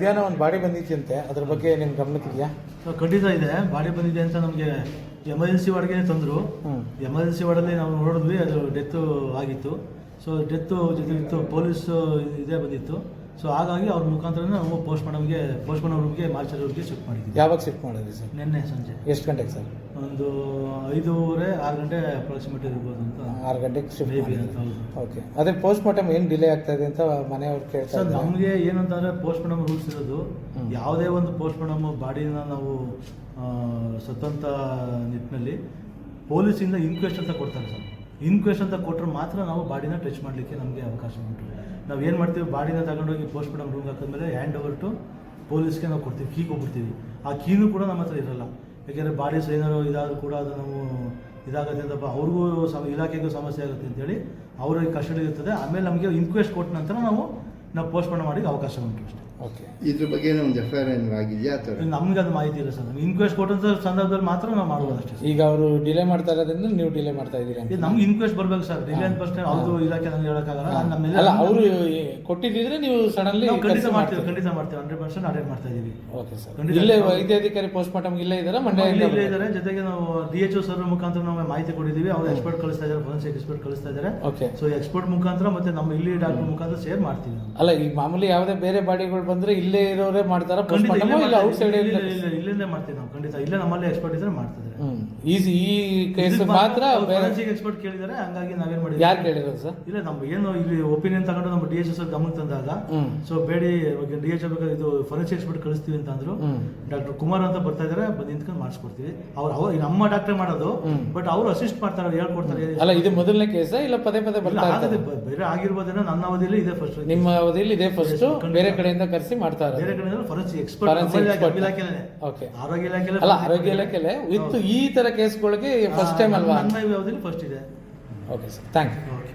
ಮಧ್ಯಾಹ್ನ ಒಂದು ಬಾಡಿ ಬಂದಿತ್ತಂತೆ ಅದ್ರ ಬಗ್ಗೆ ನಿಮ್ ಗಮನಕ್ಕಿದೆಯಾ? ಸೊ ಖಂಡಿತ ಇದೆ. ಬಾಡಿ ಬಂದಿದೆ ಅಂತ ನಮಗೆ ಎಮರ್ಜೆನ್ಸಿ ವಾರ್ಡ್ಗೆ ತಂದರು. ಎಮರ್ಜೆನ್ಸಿ ವಾರ್ಡಲ್ಲಿ ನಾವು ನೋಡಿದ್ವಿ ಅದು ಡೆತ್ ಆಗಿತ್ತು. ಸೊ ಡೆತ್ ಜೊತೆ ಇತ್ತು ಪೊಲೀಸ್ ಇದೇ ಬಂದಿತ್ತು. ಸೊ ಹಾಗಾಗಿ ಅವ್ರ ಮುಖಾಂತರ ನಾವು ಪೋಸ್ಟ್ ಮಾಡೋಮ್ಗೆ ಪೋಸ್ಟ್ ಮಾಡೋ ರೂಮ್ಗೆ ಮಾರ್ಚರಿ ರೂಮ್ಗೆ ಶಿಫ್ಟ್ ಮಾಡಿದ್ವಿ ಯಾವಾಗ ಶಿಫ್ಟ್ ಮಾಡಿದ್ರಿ ಸರ್ ನಿನ್ನೆ ಸಂಜೆ. ಎಷ್ಟು ಗಂಟೆಗೆ ಸರ್ ಒಂದು ಐದೂವರೆ ಆರು ಗಂಟೆ ಅಪ್ರಾಕ್ಸಿಮೇಟ್ ಇರ್ಬೋದು ಅಂತ. ಆರು ಗಂಟೆಗೆ ಶಿಫ್ಟ್ ಮಾಡಿದ್ರಿ. ಅಂತ ಹೌದು. ಓಕೆ ಅದೇ ಪೋಸ್ಟ್ ಮಾರ್ಟಮ್ ಏನು ಡಿಲೇ ಆಗ್ತಾ ಇದೆ ಅಂತ ಮನೆಯವ್ರು ಕೇಳ್ತಾ ಸರ್ ಇದ್ದಾರೆ. ನಮಗೆ ಏನಂತಂದ್ರೆ ಪೋಸ್ಟ್ ಮಾರ್ಟಮ್ ರೂಲ್ಸ್ ಇರೋದು ಹ್ಮ್. ಯಾವುದೇ ಒಂದು ಪೋಸ್ಟ್ ಮಾರ್ಟಮ್ ಬಾಡಿನ ನಾವು ಆ, ಸತ್ತಂತ ನಿಟ್ಟಿನಲ್ಲಿ ಪೊಲೀಸಿಂದ ಇನ್ಕ್ವೆಸ್ಟ್ ಅಂತ ಕೊಡ್ತಾರೆ ಸರ್ ಇನ್ಕ್ವೆಸ್ಟ್ ಅಂತ ಕೊಟ್ಟರೆ ಮಾತ್ರ ನಾವು ಬಾಡಿನ ಟಚ್ ಮಾಡಲಿಕ್ಕೆ ನಮಗೆ ಅವಕಾಶ ಉಂಟು. ನಾವು ಏನು ಮಾಡ್ತೀವಿ, ಬಾಡಿನ ತಗೊಂಡೋಗಿ ಪೋಸ್ಟ್ ಮೇಡಮ್ ರೂಮ್ಗೆ ಹಾಕಿದ್ಮೇಲೆ ಹ್ಯಾಂಡ್ ಓವರ್ ಟು ಪೊಲೀಸ್ಗೆ ನಾವು ಕೊಡ್ತೀವಿ ಕೀ ಕೊಟ್ಬಿಡ್ತೀವಿ. ಆ ಕೀನು ಕೂಡ ನಮ್ಮ ಹತ್ರ ಇರಲ್ಲ. ಯಾಕೆಂದರೆ ಬಾಡೀಸ್ ಏನಾದ್ರು ಇದಾದರೂ ಕೂಡ ಅದು ನಾವು ಇದಾಗುತ್ತೆ ಅಂತಪ್ಪ ಅವ್ರಿಗೂ ಸಮ ಇಲಾಖೆಗೂ ಸಮಸ್ಯೆ ಆಗುತ್ತೆ ಅಂತೇಳಿ ಅವ್ರಿಗೆ ಕಷ್ಟ ಇರ್ತದೆ. ಆಮೇಲೆ ನಮಗೆ ಇನ್ಕ್ವೆಸ್ಟ್ ಕೊಟ್ಟ ನಂತರ ನಾವು ನಾವು ಪೋಸ್ಟ್ ಮಾರ್ಟಮ್ ಮಾಡಿ ಅವಕಾಶ ಉಂಟು ಅಷ್ಟೇ. ಓಕೆ ಇದ್ರ ಬಗ್ಗೆ ಒಂದು ಎಫ್ ಐ ಆರ್ ಏನಾದ್ರು ಆಗಿದೆಯಾ ನಮ್ಗೆ ಅದು ಮಾಹಿತಿ ಇಲ್ಲ ಸರ್. ಇನ್ಕ್ವೆಸ್ಟ್ ಕೊಟ್ಟಂತ ಸಂದರ್ಭದಲ್ಲಿ ಮಾತ್ರ ನಾವು ಮಾಡ್ಬೋದು ಅಷ್ಟೇ ಈಗ ಅವರು ಡಿಲೇ ಮಾಡ್ತಾ ಇರೋದ್ರಿಂದ ನೀವು ಡಿಲೇ ಮಾಡ್ತಾ ಇದ್ದೀರಿ ಅಂತ. ನಮ್ಗೆ ಇನ್ಕ್ವೆಸ್ಟ್ ಬರ್ಬೇಕು ಸರ್. ರಿಲಯನ್ಸ್ ಫಸ್ಟ್ ಅವ್ರದ್ದು ಇಲಾಖೆ ನಾನು ಹೇಳಕ್ಕಾಗಲ್ಲ. ನಮ್ಮ ಮೇಲೆ ಅಲ್ಲ ಅವರು ಕೊಟ್ಟಿದ್ದಿದ್ರೆ ನೀವು ಸಡನ್ಲಿ ನಾವು ಖಂಡಿತ ಮಾಡ್ತೀವಿ ಖಂಡಿತ ಮಾಡ್ತೀವಿ. ಹಂಡ್ರೆಡ್ ಪರ್ಸೆಂಟ್ ಅಟೆಂಡ್ ಮಾಡ್ತಾ ಇದೀವಿ ಓಕೆ ಸರ್ ಖಂಡಿತ. ಇಲ್ಲೇ ವೈದ್ಯಾಧಿಕಾರಿ ಪೋಸ್ಟ್ ಮಾರ್ಟಮ್ ಇಲ್ಲೇ ಇದ್ದಾರೆ? ಮಂಡ್ಯ ಇಲ್ಲೇ ಇಲ್ಲೇ ಇದ್ದಾರೆ. ಜೊತೆಗೆ ನಾವು ಡಿ ಎಚ್ ಒ ಸರ್ ಮುಖಾಂತರ ನಾವು ಮಾಹಿತಿ ಕೊಟ್ಟಿದ್ದೀವಿ. ಅವ್ರು ಎಕ್ಸ್ಪರ್ಟ್ ಕಳಿಸ್ತಾ ಇದ್ದಾರೆ ಫೋರೆನ್ಸಿಕ್ ಎಕ್ಸ್ಪರ್ಟ್ ಕಳಿಸ್ತಾ ಇದ್ದಾರೆ. ಓಕೆ ಸೊ ಎಕ್ಸ್ಪರ್ಟ್ ಮುಖಾಂತರ ಮತ್ತೆ ನಮ್ಮ ಇಲ್ಲಿ ಡಾಕ್ಟರ್ ಮುಖಾಂತರ ಶೇರ್ ಮಾಡ್ತೀವಿ ಅಲ್ಲ ಈಗ ಮಾಮೂಲಿ ಯಾವುದೇ ಬೇರೆ ಬಾಡಿಗಳು ಬಂದ್ರೆ ಇಲ್ಲೇ ಇರೋರೇ ಮಾಡ್ತಾರ? ಖಂಡಿತ ಇಲ್ಲ ಔಟ್ ಸೈಡ್ ಮಾಡ್ತೀವಿ ನಾವು. ಖಂಡಿತ ಇಲ್ಲೇ ನಮ್ಮಲ್ಲೇ ಎಕ್ಸ್ಪರ್ಟ್ ಇದ್ರೆ ಮಾಡ್ತಿದ್ದಾರೆ. ಹ್ಮ್. ಈ ಕೇಸ್ ಮಾತ್ರ ಫೋರೆನ್ಸಿಕ್ ಎಕ್ಸ್ಪರ್ಟ್ ಕೇಳಿದ್ದಾರೆ ಹಂಗಾಗಿ ನಾವೇನ್ ಮಾಡಿದ್ವಿ? ಯಾರು ಕೇಳಿರೋದು ಸರ್? ಇಲ್ಲ ನಮ್ಮ ಏನು ಇಲ್ಲಿ ಒಪಿನಿಯನ್ ತಗೊಂಡು ನಮ್ಮ ಡಿ ಎಚ್ ಎಸ್ ಗಮನಕ್ಕೆ ತಂದಾಗ ಸೊ ಬೇಡಿ ಡಿ ಎಚ್ ಇದು ಫೋರೆನ್ಸಿಕ್ ಎಕ್ಸ್ಪರ್ಟ್ ಕಳಿಸ್ತೀವಿ ಅಂತ ಅಂದ್ರು. ಡಾಕ್ಟರ್ ಕುಮಾರ್ ಅಂತ ಬರ್ತಾ ಇದಾರೆ ಬಂದು ನಿಂತ್ಕೊಂಡು ಮಾಡಿಸ್ಕೊಡ್ತೀವಿ. ಅವ್ರು ಅವ್ರು ನಮ್ಮ ಡಾಕ್ಟರ್ ಮಾಡೋದು ಬಟ್ ಅವರು ಅಸಿಸ್ಟ್ ಮಾಡ್ತಾರೆ ಹೇಳ್ಕೊಡ್ತಾರೆ. ಅಲ್ಲ ಇದು ಮೊದಲನೇ ಕೇಸ ಇಲ್ಲ ಪದೇ ಪದೇ ಬರ್ತಾ ಬೇರೆ ಆಗಿರ್ಬೋದೇನೋ ನನ್ನ ಅವಧಿಯಲ್ಲಿ ಇದೆ ಫಸ್ಟ್ ನಿಮ್ಮ ಅವಧಿಯಲ್ಲಿ ಇದೆ ಫಸ್ಟ್ ಬೇರೆ ಕಡೆಯಿಂದ ಕರೆಸಿ ಮಾಡ್ತಾ ಬೇರೆ ಇರೋದು ಕಡೆ ಫರಸಿ Forensic ಎಕ್ಸ್ಪರ್ಟ್ expert. ಇಲಾಖೆನೇ ಓಕೆ ಆರೋಗ್ಯ ಇಲಾಖೆ ಅಲ್ಲ ಆರೋಗ್ಯ ಇಲಾಖೆಲೆ ವಿತ್ ಈ ತರ ಕೇಸ್ಗಳಿಗೆ ಫಸ್ಟ್ ಟೈಮ್ ಅಲ್ವಾ? ನನ್ನ ಅವಧಿಯಲ್ಲಿ ಫಸ್ಟ್ ಇದೆ. Okay sir thank you okay